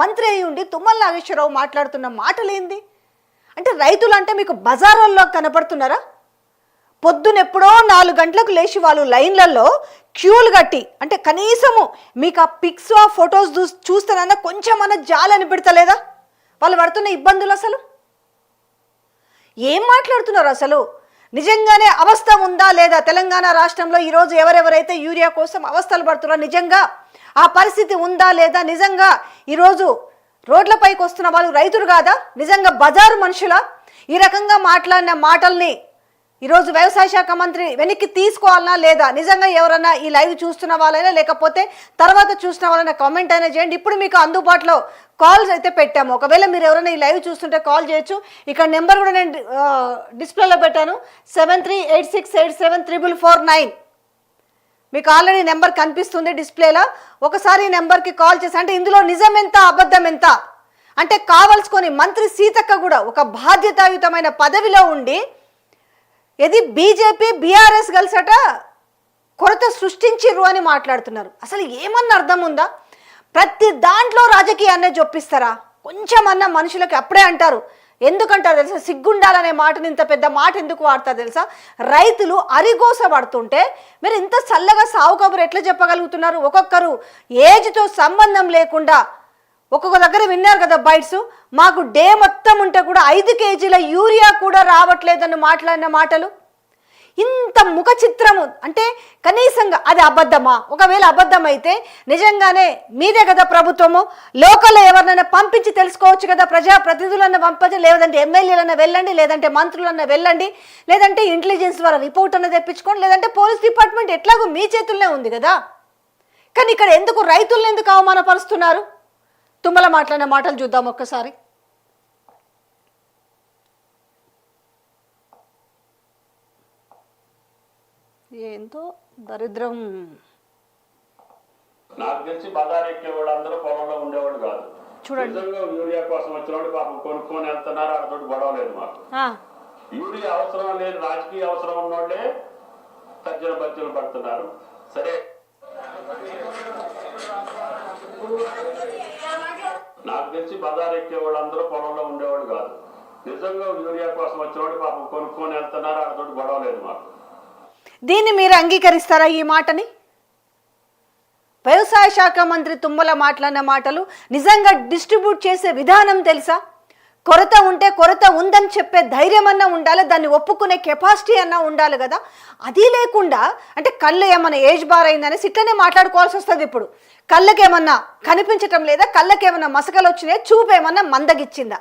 మంత్రి అయి ఉండి తుమ్మల నాగేశ్వరరావు మాట్లాడుతున్న మాటలేంది? అంటే రైతులు అంటే మీకు బజారుల్లో కనపడుతున్నారా? పొద్దునెప్పుడో నాలుగు గంటలకు లేచి వాళ్ళు లైన్లలో క్యూలు కట్టి అంటే కనీసము మీకు ఆ పిక్స్ ఆ ఫొటోస్ చూ చూస్తానన్నా కొంచెమన్నా జాలని పెడతలేదా వాళ్ళు పడుతున్న ఇబ్బందులు అసలు? ఏం మాట్లాడుతున్నారు అసలు? నిజంగానే అవస్థ ఉందా లేదా? తెలంగాణ రాష్ట్రంలో ఈరోజు ఎవరెవరైతే యూరియా కోసం అవస్థలు పడుతున్నారో నిజంగా ఆ పరిస్థితి ఉందా లేదా? నిజంగా ఈరోజు రోడ్లపైకి వస్తున్న వాళ్ళు రైతులు కాదా? నిజంగా బజారు మనుషుల? ఈ రకంగా మాట్లాడిన మాటల్ని ఈరోజు వ్యవసాయ శాఖ మంత్రి వెనక్కి తీసుకోవాలన్నా లేదా? నిజంగా ఎవరన్నా ఈ లైవ్ చూస్తున్న వాళ్ళైనా లేకపోతే తర్వాత చూసిన వాళ్ళైనా కామెంట్ అయినా చేయండి. ఇప్పుడు మీకు అందుబాటులో కాల్స్ అయితే పెట్టాము. ఒకవేళ మీరు ఎవరైనా ఈ లైవ్ చూస్తుంటే కాల్ చేయొచ్చు. ఇక్కడ నెంబర్ కూడా నేను డిస్ప్లేలో పెట్టాను. Seven three eight six eight seven triple four nine. మీకు ఆల్రెడీ నెంబర్ కనిపిస్తుంది డిస్ప్లేలో ఒకసారి నెంబర్కి కాల్ చేసి అంటే ఇందులో నిజం ఎంత అబద్ధం ఎంత? అంటే కావలసుకొని మంత్రి సీతక్క కూడా ఒక బాధ్యతాయుతమైన పదవిలో ఉండి ఇది బీజేపీ బీఆర్ఎస్ కలిసట కొరత సృష్టించిర్రు అని మాట్లాడుతున్నారు. అసలు ఏమన్నా అర్థం ఉందా? ప్రతి దాంట్లో రాజకీయాన్నే చొప్పిస్తారా కొంచెమన్నా మనుషులకు అప్పుడే అంటారు. ఎందుకంటారు తెలుసా? సిగ్గుండాలనే మాటని ఇంత పెద్ద మాట ఎందుకు వాడతారు తెలుసా? రైతులు అరిగోస పడుతుంటే మీరు ఇంత చల్లగా సావు కబురు ఎట్లా చెప్పగలుగుతున్నారు? ఒక్కొక్కరు ఏజ్తో సంబంధం లేకుండా ఒక్కొక్క దగ్గర విన్నారు కదా బైట్స్? మాకు డే మొత్తం ఉంటే కూడా ఐదు కేజీల యూరియా కూడా రావట్లేదని మాట్లాడిన మాటలు. ఇంత ముఖ చిత్రము అంటే కనీసంగా అది అబద్ధమా? ఒకవేళ అబద్ధమైతే నిజంగానే మీదే కదా ప్రభుత్వము? లోకల్లో ఎవరినైనా పంపించి తెలుసుకోవచ్చు కదా? ప్రజా ప్రతినిధులన్న పంపించి లేదంటే ఎమ్మెల్యేలన్న వెళ్ళండి లేదంటే మంత్రులన్న వెళ్ళండి లేదంటే ఇంటెలిజెన్స్ ద్వారా రిపోర్ట్ అన్న తెప్పించుకోండి లేదంటే పోలీస్ డిపార్ట్మెంట్ ఎట్లాగో మీ చేతుల్లోనే ఉంది కదా? కానీ ఇక్కడ ఎందుకు రైతులను ఎందుకు అవమానపరుస్తున్నారు? తుమ్మల మాట్లాడిన మాటలు చూద్దాం ఒక్కసారి. ఏందో దరిద్రం. నాకు తెలిసి బజార్ ఎక్కేవాడు అందరూ పొలంలో ఉండేవాడు కాదు. చూడండి. నిజంగా యూరియా కోసం వచ్చినోడు పాపం కొనుక్కొని వెళ్తున్నారు అతడు గొడవ లేదు మాకు. యూరియా అవసరం లేదు రాజకీయ అవసరం ఉన్నోళ్ళే తర్జన భర్జన పడుతున్నారు. సరే. నాకు తెలిసి బజార్ ఎక్కేవాడు అందరూ పొలంలో ఉండేవాడు కాదు. నిజంగా యూరియా కోసం వచ్చినోడు పాపం కొనుక్కొని వెళ్తున్నారు అతడు గొడవ లేదు మాకు. దీన్ని మీరు అంగీకరిస్తారా ఈ మాటని? వ్యవసాయ శాఖ మంత్రి తుమ్మల మాట్లాడిన మాటలు నిజంగా డిస్ట్రిబ్యూట్ చేసే విధానం తెలుసా? కొరత ఉంటే కొరత ఉందని చెప్పే ధైర్యం అన్నా ఉండాలి దాన్ని ఒప్పుకునే కెపాసిటీ అన్నా ఉండాలి కదా. అది లేకుండా అంటే కళ్ళు ఏమన్నా ఏజ్ బార్ అయిందని ఇట్లనే మాట్లాడుకోవాల్సి వస్తుంది ఇప్పుడు. కళ్ళకేమన్నా కనిపించటం లేదా కళ్ళకేమన్నా మసకలు వచ్చినాయా చూపు ఏమన్నా మందగిచ్చిందా?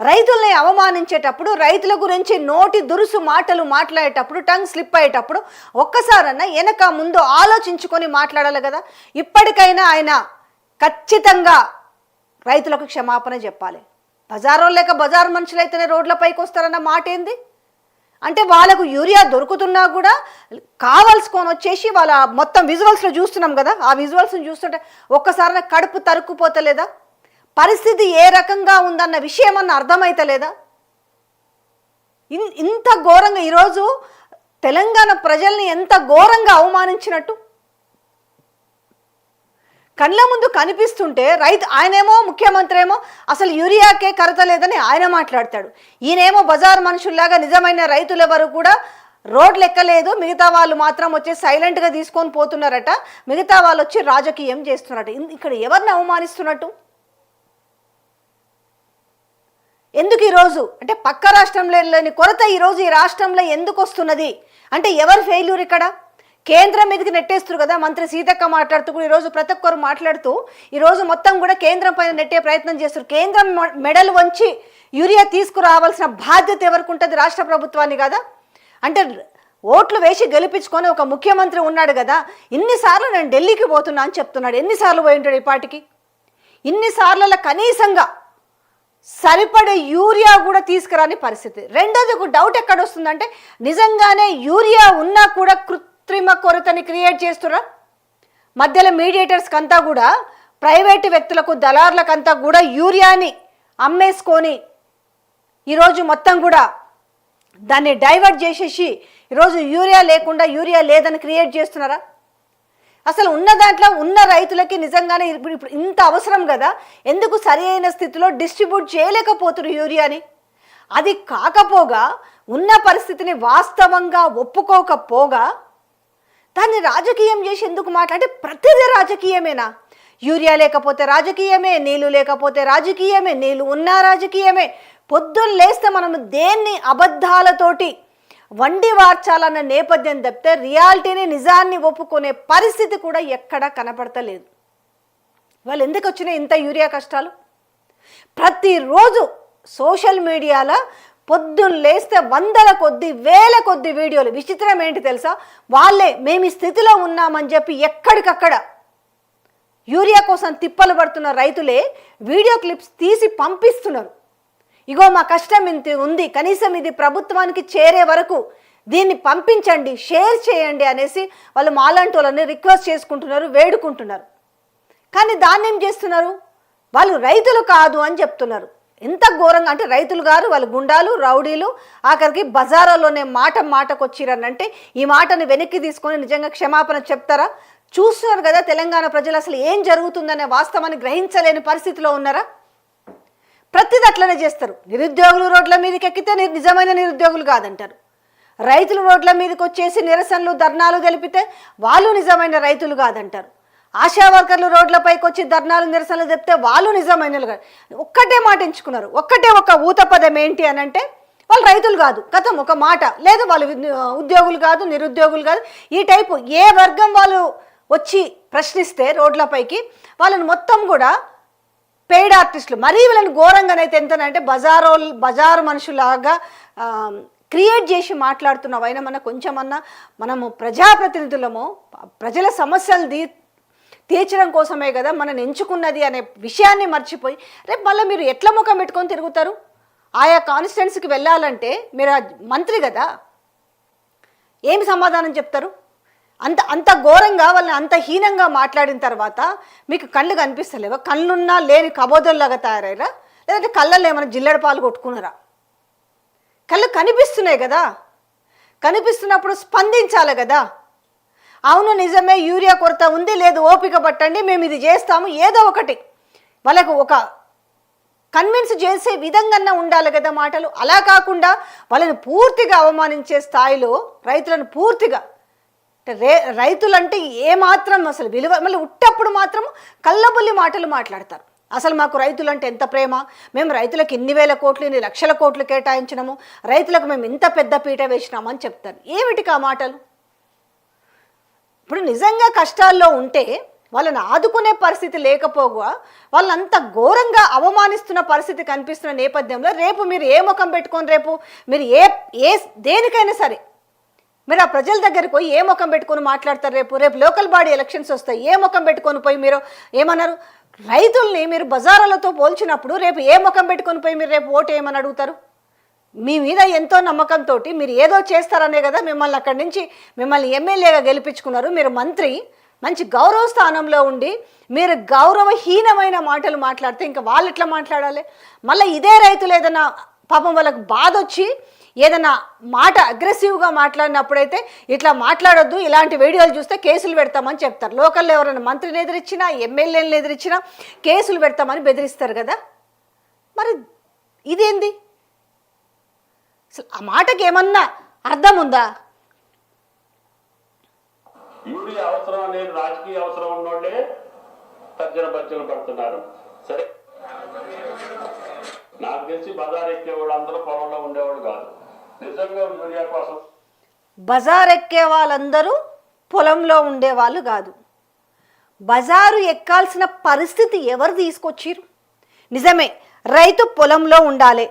రైతుల్ని అవమానించేటప్పుడు రైతుల గురించి నోటి దురుసు మాటలు మాట్లాడేటప్పుడు టంగ్ స్లిప్ అయ్యేటప్పుడు ఒక్కసారన్నా వెనక ముందు ఆలోచించుకొని మాట్లాడాలి కదా. ఇప్పటికైనా ఆయన ఖచ్చితంగా రైతులకు క్షమాపణ చెప్పాలి. బజారో లేక బజార్ మనుషులైతేనే రోడ్లపైకి వస్తారన్న మాట ఏంది? అంటే వాళ్ళకు యూరియా దొరుకుతున్నా కూడా కావాల్సుకొని వచ్చేసి వాళ్ళ మొత్తం విజువల్స్లో చూస్తున్నాం కదా. ఆ విజువల్స్ని చూస్తుంటే ఒక్కసారి కడుపు తరుక్కుపోతలేదా? పరిస్థితి ఏ రకంగా ఉందన్న విషయం అన్న అర్థమైతలేదా? ఇన్ ఇంత ఘోరంగా ఈరోజు తెలంగాణ ప్రజల్ని ఎంత ఘోరంగా అవమానించినట్టు? కళ్ళ ముందు కనిపిస్తుంటే రైతు ఆయనేమో ముఖ్యమంత్రి ఏమో అసలు యూరియాకే కరత లేదని ఆయన మాట్లాడతాడు. ఈయనేమో బజార్ మనుషుల్లాగా నిజమైన రైతులు ఎవరు కూడా రోడ్లు ఎక్కలేదు మిగతా వాళ్ళు మాత్రం వచ్చి సైలెంట్గా తీసుకొని పోతున్నారట మిగతా వాళ్ళు వచ్చి రాజకీయం చేస్తున్నారట. ఇక్కడ ఎవరిని అవమానిస్తున్నట్టు? ఎందుకు ఈరోజు అంటే పక్క రాష్ట్రంలో లేని కొరత ఈరోజు ఈ రాష్ట్రంలో ఎందుకు వస్తున్నది? అంటే ఎవరు ఫెయిల్యూర్ ఇక్కడ? కేంద్రం మీదకి నెట్టేస్తారు కదా మంత్రి సీతక్క మాట్లాడుతూ కూడా ఈరోజు ప్రతి ఒక్కరు మాట్లాడుతూ ఈరోజు మొత్తం కూడా కేంద్రం పైన నెట్టే ప్రయత్నం చేస్తారు కేంద్రం మొ- మెడలు వంచి యూరియా తీసుకురావాల్సిన బాధ్యత ఎవరికి ఉంటుంది? రాష్ట్ర ప్రభుత్వాన్ని కదా? అంటే ఓట్లు వేసి గెలిపించుకొని ఒక ముఖ్యమంత్రి ఉన్నాడు కదా ఇన్నిసార్లు నేను ఢిల్లీకి పోతున్నా అని చెప్తున్నాడు. ఎన్నిసార్లు పోయి ఉంటాడు ఈ పాటికి? ఇన్నిసార్లలో కనీసంగా సరిపడే యూరియా కూడా తీసుకురాని పరిస్థితి. రెండోది ఒక డౌట్ ఎక్కడ వస్తుందంటే నిజంగానే యూరియా ఉన్నా కూడా కృత్రిమ కొరతని క్రియేట్ చేస్తురా మధ్యలో మీడియేటర్స్కి అంతా కూడా ప్రైవేటు వ్యక్తులకు దళారులకంతా కూడా యూరియాని అమ్మేసుకొని ఈరోజు మొత్తం కూడా దాన్ని డైవర్ట్ చేసేసి ఈరోజు యూరియా లేకుండా యూరియా లేదని క్రియేట్ చేస్తున్నారా? అసలు ఉన్న దాంట్లో ఉన్న రైతులకి నిజంగానే ఇప్పుడు ఇప్పుడు ఇంత అవసరం కదా? ఎందుకు సరి అయిన స్థితిలో డిస్ట్రిబ్యూట్ చేయలేకపోతున్నారు యూరియాని? అది కాకపోగా ఉన్న పరిస్థితిని వాస్తవంగా ఒప్పుకోకపోగా దాన్ని రాజకీయం చేసి ఎందుకు మాట్లాడితే ప్రతిదీ రాజకీయమేనా? యూరియా లేకపోతే రాజకీయమే నీళ్ళు లేకపోతే రాజకీయమే నీళ్ళు ఉన్నా రాజకీయమే. పొద్దున్న లేస్తే మనం దేన్ని అబద్ధాలతోటి వండి వార్చాలన్న నేపథ్యం తప్పితే రియాలిటీని నిజాన్ని ఒప్పుకునే పరిస్థితి కూడా ఎక్కడా కనపడతలేదు. వాళ్ళు ఎందుకు వచ్చినాయి ఇంత యూరియా కష్టాలు? ప్రతిరోజు సోషల్ మీడియాలో పొద్దున్న లేస్తే వందల కొద్ది వేల కొద్ది వీడియోలు. విచిత్రం ఏంటి తెలుసా? వాళ్ళే మేము ఈ స్థితిలో ఉన్నామని చెప్పి ఎక్కడికక్కడ యూరియా కోసం తిప్పలు పడుతున్న రైతులే వీడియో క్లిప్స్ తీసి పంపిస్తున్నారు. ఇగో మా కష్టం ఇంత ఉంది. కనీసం ఇది ప్రభుత్వానికి చేరే వరకు దీన్ని పంపించండి షేర్ చేయండి అనేసి వాళ్ళు మాలాంటి వాళ్ళని రిక్వెస్ట్ చేసుకుంటున్నారు వేడుకుంటున్నారు. కానీ దాన్ని ఏం చేస్తున్నారు? వాళ్ళు రైతులు కాదు అని చెప్తున్నారు. ఎంత ఘోరంగా అంటే రైతులు గారు వాళ్ళు గుండాలు రౌడీలు ఆఖరికి బజారాలోనే మాట మాటకు వచ్చిరనంటే ఈ మాటను వెనక్కి తీసుకొని నిజంగా క్షమాపణ చెప్తారా? చూస్తున్నారు కదా తెలంగాణ ప్రజలు అసలు ఏం జరుగుతుందనే వాస్తవాన్ని గ్రహించలేని పరిస్థితిలో ఉన్నారా? ప్రతిది అట్లనే చేస్తారు. నిరుద్యోగులు రోడ్ల మీదకి ఎక్కితే నిజమైన నిరుద్యోగులు కాదంటారు. రైతులు రోడ్ల మీదకి వచ్చేసి నిరసనలు ధర్నాలు తెలిపితే వాళ్ళు నిజమైన రైతులు కాదంటారు. ఆశా వర్కర్లు రోడ్లపైకి వచ్చి ధర్నాలు నిరసనలు చెప్తే వాళ్ళు నిజమైన కాదు ఒక్కటే మాట ఎంచుకున్నారు. ఒక్కటే ఒక ఊత పదం ఏంటి అని అంటే వాళ్ళు రైతులు కాదు. కథం ఒక మాట. లేదు వాళ్ళు ఉద్యోగులు కాదు నిరుద్యోగులు కాదు. ఈ టైపు ఏ వర్గం వాళ్ళు వచ్చి ప్రశ్నిస్తే రోడ్లపైకి వాళ్ళని మొత్తం కూడా పెయిడ్ ఆర్టిస్టులు. మరీ వీళ్ళని ఘోరంగానైతే ఎంతనంటే బజారో బజారు మనుషులాగా క్రియేట్ చేసి మాట్లాడుతున్నావైనా మన కొంచెమన్నా మనము ప్రజాప్రతినిధులము ప్రజల సమస్యలు తీ తీర్చడం కోసమే కదా మనం ఎంచుకున్నది అనే విషయాన్ని మర్చిపోయి రేపు మళ్ళీ మీరు ఎట్ల ముఖం పెట్టుకొని తిరుగుతారు? ఆయా కాన్స్టిట్యున్సీకి వెళ్ళాలంటే మీరు మంత్రి కదా? ఏమి సమాధానం చెప్తారు? అంత అంత ఘోరంగా వాళ్ళని అంత హీనంగా మాట్లాడిన తర్వాత మీకు కళ్ళు కనిపిస్తలేవా? కళ్ళున్నా లేని కబోదల్లాగా తయారయ్యారా? లేదంటే కళ్ళల్లో ఏమైనా జిల్లెడ పాలు కొట్టుకున్నారా? కళ్ళు కనిపిస్తున్నాయి కదా? కనిపిస్తున్నప్పుడు స్పందించాలి కదా? అవును నిజమే యూరియా కొరత ఉంది లేదు ఓపిక పట్టండి మేము ఇది చేస్తాము ఏదో ఒకటి. వాళ్ళకు ఒక కన్విన్స్ చేసే విధంగా ఉండాలి కదా మాటలు. అలా కాకుండా వాళ్ళని పూర్తిగా అవమానించే స్థాయిలో రైతులను పూర్తిగా రే రైతులంటే ఏమాత్రం అసలు విలువ మళ్ళీ ఉట్టప్పుడు మాత్రం కళ్ళబుల్లి మాటలు మాట్లాడతారు. అసలు మాకు రైతులంటే ఎంత ప్రేమ? మేము రైతులకు ఇన్ని వేల కోట్లు ఇన్ని లక్షల కోట్లు కేటాయించినాము. రైతులకు మేము ఇంత పెద్ద పీట వేసినామని చెప్తారు. ఏమిటికి ఆ మాటలు? ఇప్పుడు నిజంగా కష్టాల్లో ఉంటే వాళ్ళని ఆదుకునే పరిస్థితి లేకపోగా వాళ్ళంత ఘోరంగా అవమానిస్తున్న పరిస్థితి కనిపిస్తున్న నేపథ్యంలో రేపు మీరు ఏ ముఖం పెట్టుకొని రేపు మీరు ఏ ఏ దేనికైనా సరే మీరు ఆ ప్రజల దగ్గరికి పోయి ఏ ముఖం పెట్టుకొని మాట్లాడతారు రేపు? రేపు లోకల్ బాడీ ఎలక్షన్స్ వస్తాయి. ఏ ముఖం పెట్టుకొని పోయి మీరు ఏమన్నారు? రైతుల్ని మీరు బజారాలతో పోల్చినప్పుడు రేపు ఏ ముఖం పెట్టుకొని పోయి మీరు రేపు ఓటు ఏమని అడుగుతారు? మీ మీద ఎంతో నమ్మకంతో మీరు ఏదో చేస్తారనే కదా మిమ్మల్ని అక్కడి నుంచి మిమ్మల్ని ఎమ్మెల్యేగా గెలిపించుకున్నారు. మీరు మంత్రి మంచి గౌరవ స్థానంలో ఉండి మీరు గౌరవహీనమైన మాటలు మాట్లాడితే ఇంకా వాళ్ళు ఎట్లా మాట్లాడాలి? మళ్ళీ ఇదే రైతులు ఏదైనా పాపం వాళ్ళకు బాధ వచ్చి ఏదైనా మాట అగ్రెసివ్గా మాట్లాడినప్పుడైతే ఇట్లా మాట్లాడొద్దు ఇలాంటి వీడియోలు చూస్తే కేసులు పెడతామని చెప్తారు. లోకల్లో ఎవరైనా మంత్రిని ఎదిరించినా ఎమ్మెల్యేలను ఎదిరించినా కేసులు పెడతామని బెదిరిస్తారు కదా? మరి ఇదేంది? అసలు ఆ మాటకి ఏమన్నా అర్థం ఉందా? అవసరం రాజకీయ అవసరం ఉన్నోళ్ళే తర్జన భర్జన పడుతున్నారు. సరే. నాకు తెలిసి బజార్ ఎక్కేవాడు అందరూ పొలంలో ఉండేవాడు కాదు. నిజంగా యూరియా కోసం. బజార్ ఎక్కే వాళ్ళందరూ పొలంలో ఉండేవాళ్ళు కాదు. బజారు ఎక్కాల్సిన పరిస్థితి ఎవరు తీసుకొచ్చిరు? నిజమే రైతు పొలంలో ఉండాలి.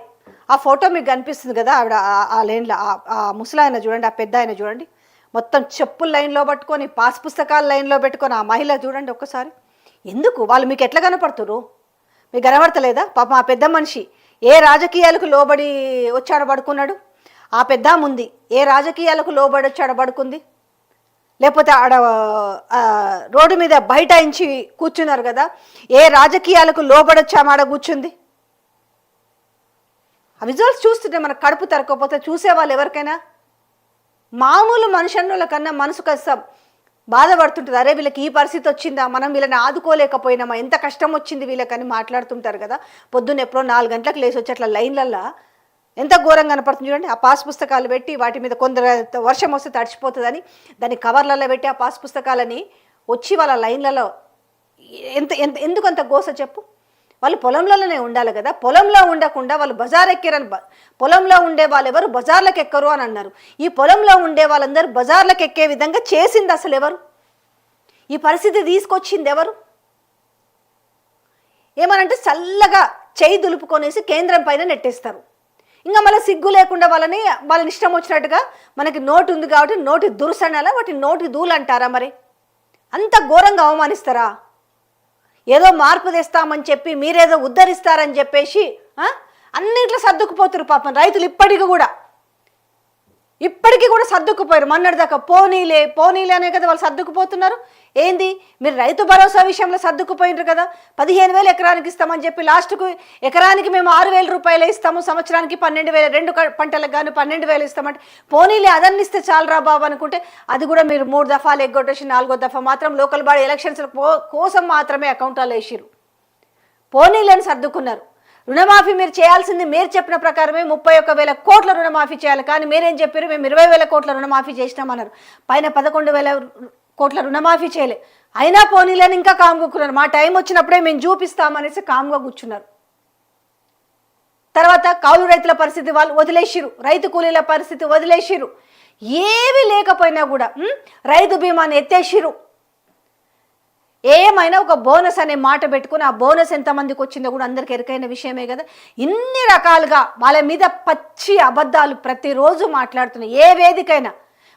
ఆ ఫోటో మీకు కనిపిస్తుంది కదా ఆవిడ ఆ- లైన్లో ఆ- ఆ ముసలాయన చూడండి ఆ పెద్ద ఆయన చూడండి. మొత్తం చెప్పులు లైన్లో పట్టుకొని పాస్ పుస్తకాలు లైన్లో పెట్టుకొని ఆ మహిళ చూడండి ఒక్కసారి. ఎందుకు? వాళ్ళు మీకు ఎట్లా కనపడుతురు మీకు కనబడతలేదా? పాప ఆ పెద్ద మనిషి ఏ రాజకీయాలకు లోబడి వచ్చాడ పడుకున్నాడు? ఆ పెద్ద ఉంది ఏ రాజకీయాలకు లోబడొచ్చు అడబడుకుంది పడుకుంది లేకపోతే ఆడ రోడ్డు మీద బైఠాయించి కూర్చున్నారు కదా ఏ రాజకీయాలకు లోబడొచ్చాము ఆడ కూర్చుంది? ఆ విజువల్స్ చూస్తుంటే మనకు కడుపు తరకపోతే చూసేవాళ్ళు ఎవరికైనా? మామూలు మనుషుల కన్నా మనసు కష్టం. బాధపడుతుంటుంది. అరే వీళ్ళకి ఈ పరిస్థితి వచ్చిందా? మనం వీళ్ళని ఆదుకోలేకపోయినామా? ఎంత కష్టం వచ్చింది వీళ్ళకని మాట్లాడుతుంటారు కదా. పొద్దున్న ఎప్పుడో నాలుగు గంటలకు లేచి వచ్చి అట్లా లైన్లల్లో ఎంత ఘోరంగా కనపడుతుంది చూడండి. ఆ పాస్ పుస్తకాలు పెట్టి వాటి మీద కొందరు వర్షం వస్తే తడిచిపోతుందని దాన్ని కవర్లలో పెట్టి ఆ పాస్ పుస్తకాలని వచ్చి వాళ్ళ లైన్లలో ఎంత ఎంత ఎందుకు అంత గోస చెప్పు? వాళ్ళు పొలంలోనే ఉండాలి కదా. పొలంలో ఉండకుండా వాళ్ళు బజార్ ఎక్కారని పొలంలో ఉండే వాళ్ళు ఎవరు బజార్లకు ఎక్కరు అని అన్నారు. ఈ పొలంలో ఉండే వాళ్ళందరూ బజార్లకు ఎక్కే విధంగా చేసింది అసలు ఎవరు? ఈ పరిస్థితి తీసుకొచ్చింది ఎవరు? ఏమనంటే చల్లగా చేయి దులుపుకొనేసి కేంద్రం పైన నెట్టేస్తారు. ఇంకా మళ్ళీ సిగ్గు లేకుండా వాళ్ళని వాళ్ళని ఇష్టం వచ్చినట్టుగా మనకి నోటు ఉంది కాబట్టి నోటి దురుసనాలా వాటి నోటి దూలు అంటారా మరి? అంత ఘోరంగా అవమానిస్తారా? ఏదో మార్పు తెస్తామని చెప్పి మీరేదో ఉద్ధరిస్తారని చెప్పేసి అన్నింట్లో అన్నిట్లో సర్దుకుపోతున్నారు పాపం రైతులు ఇప్పటికి కూడా. ఇప్పటికీ కూడా సర్దుకుపోయారు. మొన్నటిదాకా పోనీలే పోనీలే అనే కదా వాళ్ళు సర్దుకుపోతున్నారు. ఏంది? మీరు రైతు భరోసా విషయంలో సర్దుకుపోయినారు కదా? పదిహేను వేలు ఎకరానికి ఇస్తామని చెప్పి లాస్ట్కు ఎకరానికి మేము ఆరు వేల రూపాయలు ఇస్తాము. సంవత్సరానికి పన్నెండు వేలు రెండు పంటలకు కానీ పన్నెండు వేలు ఇస్తామంటే పోనీలే అదన్ని ఇస్తే చాలరా బాబు అనుకుంటే అది కూడా మీరు మూడు దఫాలు ఎగ్గొట్టేసి నాలుగో దఫా మాత్రం లోకల్ బాడీ ఎలక్షన్స్ కోసం మాత్రమే అకౌంటాలు వేసిరు పోనీలని సర్దుకున్నారు. రుణమాఫీ మీరు చేయాల్సింది మీరు చెప్పిన ప్రకారమే ముప్పై ఒక్క వేల కోట్ల రుణమాఫీ చేయాలి. కానీ మీరేం చెప్పారు? మేము ఇరవై వేల కోట్ల రుణమాఫీ చేసినామన్నారు. పైన పదకొండు వేల కోట్ల రుణమాఫీ చేయలే. అయినా పోనీలని ఇంకా కామ్గుక్కున్నారు మా టైం వచ్చినప్పుడే మేము చూపిస్తామనేసి కామ్గా కూర్చున్నారు. తర్వాత కౌలు రైతుల పరిస్థితి వాళ్ళు వదిలేసిరు. రైతు కూలీల పరిస్థితి వదిలేసిరు. ఏవి లేకపోయినా కూడా రైతు బీమాని ఎత్తేసిరు. ఏమైనా ఒక బోనస్ అనే మాట పెట్టుకుని ఆ బోనస్ ఎంతమందికి వచ్చిందో కూడా అందరికి ఎరికైన విషయమే కదా. ఇన్ని రకాలుగా వాళ్ళ మీద పచ్చి అబద్ధాలు ప్రతిరోజు మాట్లాడుతున్నాయి. ఏ వేదికైనా.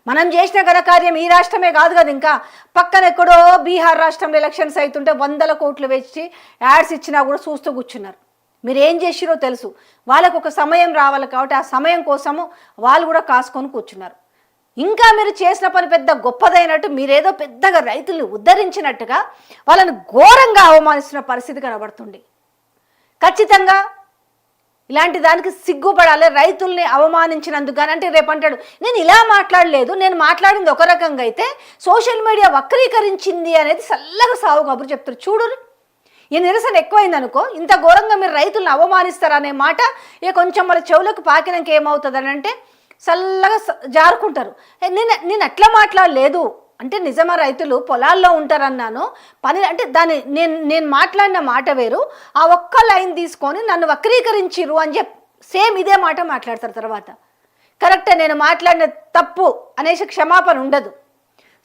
మనం చేసిన ఘనకార్యం ఈ రాష్ట్రమే కాదు కదా ఇంకా. పక్కన ఎక్కడో బీహార్ రాష్ట్రంలో ఎలక్షన్స్ అవుతుంటే వందల కోట్లు వేచి యాడ్స్ ఇచ్చినా కూడా చూస్తూ కూర్చున్నారు. మీరు ఏం చేసిరో తెలుసు. వాళ్ళకు ఒక సమయం రావాలి కాబట్టి ఆ సమయం కోసము వాళ్ళు కూడా కాసుకొని కూర్చున్నారు. ఇంకా మీరు చేసిన పని పెద్ద గొప్పదైనట్టు మీరేదో పెద్దగా రైతుల్ని ఉద్ధరించినట్టుగా వాళ్ళని ఘోరంగా అవమానిస్తున్న పరిస్థితి కనబడుతుంది. ఖచ్చితంగా ఇలాంటి దానికి సిగ్గుపడాలి రైతుల్ని అవమానించినందుకు కానీ అంటే రేపు అంటాడు నేను ఇలా మాట్లాడలేదు నేను మాట్లాడింది ఒక రకంగా అయితే సోషల్ మీడియా వక్రీకరించింది అనేది చల్లగా సాగు కబురు చెప్తారు. చూడు ఈ నిరసన ఎక్కువైంది అనుకో ఇంత ఘోరంగా మీరు రైతులను అవమానిస్తారనే మాట ఇక కొంచెం మన చెవులకు పాకినాక ఏమవుతుంది అని అంటే చల్లగా స- జారుకుంటారు. నేను నేను అట్లా మాట్లాడలేదు? అంటే నిజమా రైతులు పొలాల్లో ఉంటారన్నాను. పని అంటే దాని నేను నేను మాట్లాడిన మాట వేరు. ఆ ఒక్క లైన్ తీసుకొని నన్ను వక్రీకరించిరు అని చెప్పి సేమ్ ఇదే మాట మాట్లాడతారు తర్వాత. కరెక్టే నేను మాట్లాడిన తప్పు అనేసి క్షమాపణ ఉండదు.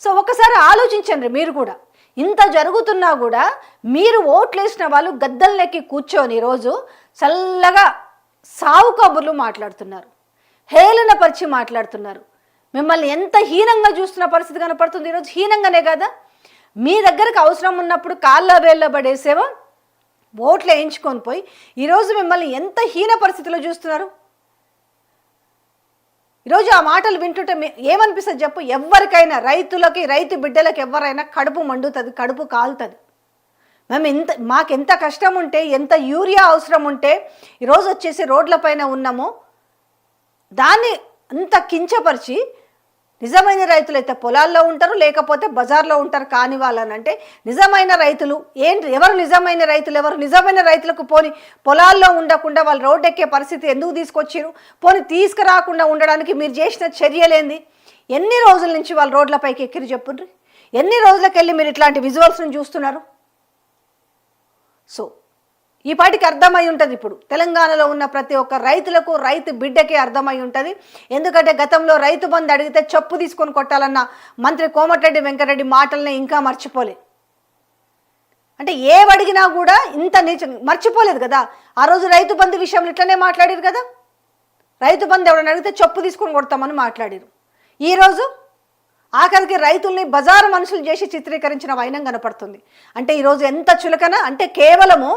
సో ఒకసారి ఆలోచించండి మీరు కూడా. ఇంత జరుగుతున్నా కూడా మీరు ఓట్లేసిన వాళ్ళు గద్దల్లోకి కూర్చొని ఈరోజు చల్లగా సావు కబుర్లు మాట్లాడుతున్నారు. హేళనపరిచి మాట్లాడుతున్నారు. మిమ్మల్ని ఎంత హీనంగా చూస్తున్న పరిస్థితి కనపడుతుంది ఈరోజు? హీనంగానే కదా? మీ దగ్గరకు అవసరం ఉన్నప్పుడు కాళ్ళ వేళ్ళ పడేసేవో? ఓట్లు వేయించుకొని పోయి ఈరోజు మిమ్మల్ని ఎంత హీన పరిస్థితిలో చూస్తున్నారు? ఈరోజు ఆ మాటలు వింటుంటే ఏమనిపిస్తుంది చెప్పు? ఎవరికైనా రైతులకి రైతు బిడ్డలకి ఎవరైనా కడుపు మండుతుంది కడుపు కాలుతుంది. మేము ఎంత మాకు ఎంత కష్టం ఉంటే ఎంత యూరియా అవసరం ఉంటే ఈరోజు వచ్చేసి రోడ్లపైన ఉన్నామో. దాన్ని అంత కించపరిచి నిజమైన రైతులు అయితే పొలాల్లో ఉంటారు లేకపోతే బజార్లో ఉంటారు కాని వాళ్ళనంటే నిజమైన రైతులు ఏంటి ఎవరు నిజమైన రైతులు ఎవరు నిజమైన రైతులకు పోని పొలాల్లో ఉండకుండా వాళ్ళు రోడ్డు ఎక్కే పరిస్థితి ఎందుకు తీసుకొచ్చారు పోని తీసుకురాకుండా ఉండడానికి మీరు చేసిన చర్యలేంది? ఎన్ని రోజుల నుంచి వాళ్ళు రోడ్లపైకి ఎక్కిరి చెప్పుండ్రి? ఎన్ని రోజులకెళ్ళి మీరు ఇట్లాంటి విజువల్స్ని చూస్తున్నారు? సో ఈ పాటికి అర్థమై ఉంటుంది ఇప్పుడు. తెలంగాణలో ఉన్న ప్రతి ఒక్క రైతులకు రైతు బిడ్డకే అర్థమై ఉంటుంది. ఎందుకంటే గతంలో రైతు బంధు అడిగితే చెప్పు తీసుకొని కొట్టాలన్న మంత్రి కోమటిరెడ్డి వెంకటరెడ్డి మాటల్ని ఇంకా మర్చిపోలే. అంటే ఏవడిగినా కూడా ఇంత నీచ మర్చిపోలేదు కదా. ఆ రోజు రైతు బంధు విషయంలో ఇట్లనే మాట్లాడారు కదా. రైతు బంధు ఎవడని అడిగితే చెప్పు తీసుకొని కొడతామని మాట్లాడారు. ఈరోజు ఆఖరికి రైతుల్ని బజారు మనుషులు చేసి చిత్రీకరించిన వైనం కనపడుతుంది. అంటే ఈరోజు ఎంత చులకన? అంటే కేవలము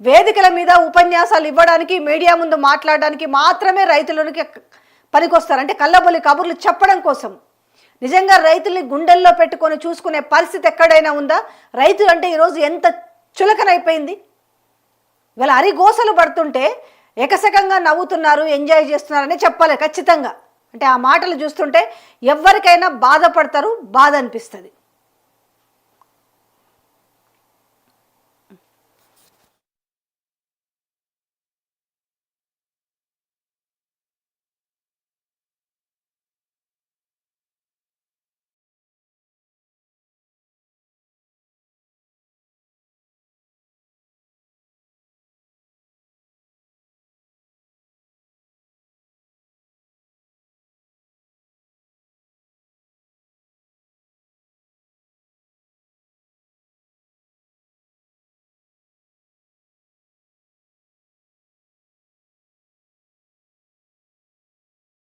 వేదికల మీద ఉపన్యాసాలు ఇవ్వడానికి మీడియా ముందు మాట్లాడడానికి మాత్రమే రైతులకి పనికొస్తారు. అంటే కళ్ళబొలి కబుర్లు చెప్పడం కోసం. నిజంగా రైతుల్ని గుండెల్లో పెట్టుకొని చూసుకునే పరిస్థితి ఎక్కడైనా ఉందా? రైతులు అంటే ఈరోజు ఎంత చులకనైపోయింది ఇవాళ అరిగోసలు పడుతుంటే ఎకసకంగా నవ్వుతున్నారు ఎంజాయ్ చేస్తున్నారని చెప్పాలి ఖచ్చితంగా. అంటే ఆ మాటలు చూస్తుంటే ఎవరికైనా బాధపడతారు బాధ అనిపిస్తుంది.